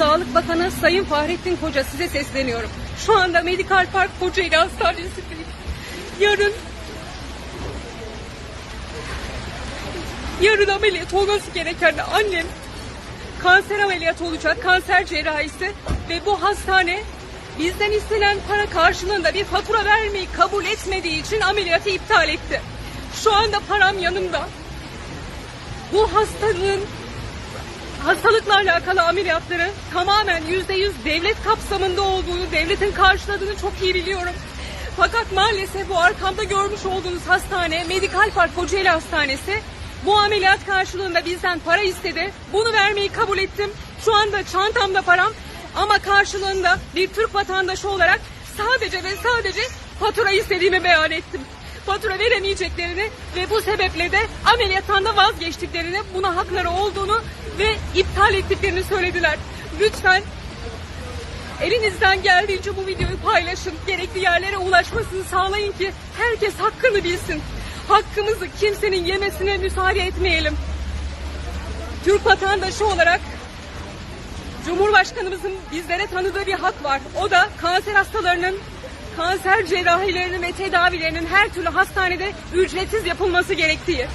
Sağlık Bakanı Sayın Fahrettin Koca size sesleniyorum. Şu anda Medikal Park Kocaeli Hastanesi'ndeyim. Yarın yarın ameliyat olması gereken annem kanser ameliyat olacak, kanser cerrahisi ve bu hastane bizden istenen para karşılığında bir fatura vermeyi kabul etmediği için ameliyatı iptal etti. Şu anda param yanımda. Bu hastalığın hastalıkla alakalı ameliyatları tamamen yüzde yüz devlet kapsamında olduğunu, devletin karşıladığını çok iyi biliyorum. Fakat maalesef bu arkamda görmüş olduğunuz hastane, Medikal Park Kocaeli Hastanesi bu ameliyat karşılığında bizden para istedi. Bunu vermeyi kabul ettim. Şu anda çantamda param ama karşılığında bir Türk vatandaşı olarak sadece ve sadece fatura istediğimi beyan ettim. Fatura veremeyeceklerini ve bu sebeple de ameliyattan vazgeçtiklerini, buna hakları olduğunu ve iptal ettiklerini söylediler. Lütfen elinizden geldiğince bu videoyu paylaşın. Gerekli yerlere ulaşmasını sağlayın ki herkes hakkını bilsin. Hakkımızı kimsenin yemesine müsaade etmeyelim. Türk vatandaşı olarak Cumhurbaşkanımızın bizlere tanıdığı bir hak var. O da kanser hastalarının, kanser cerrahilerinin ve tedavilerinin her türlü hastanede ücretsiz yapılması gerektiği.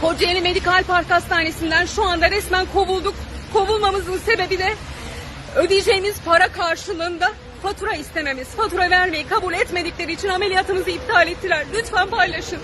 Kocaeli Medikal Park Hastanesi'nden şu anda resmen kovulduk. Kovulmamızın sebebi de ödeyeceğimiz para karşılığında fatura istememiz. Fatura vermeyi kabul etmedikleri için ameliyatımızı iptal ettiler. Lütfen paylaşın.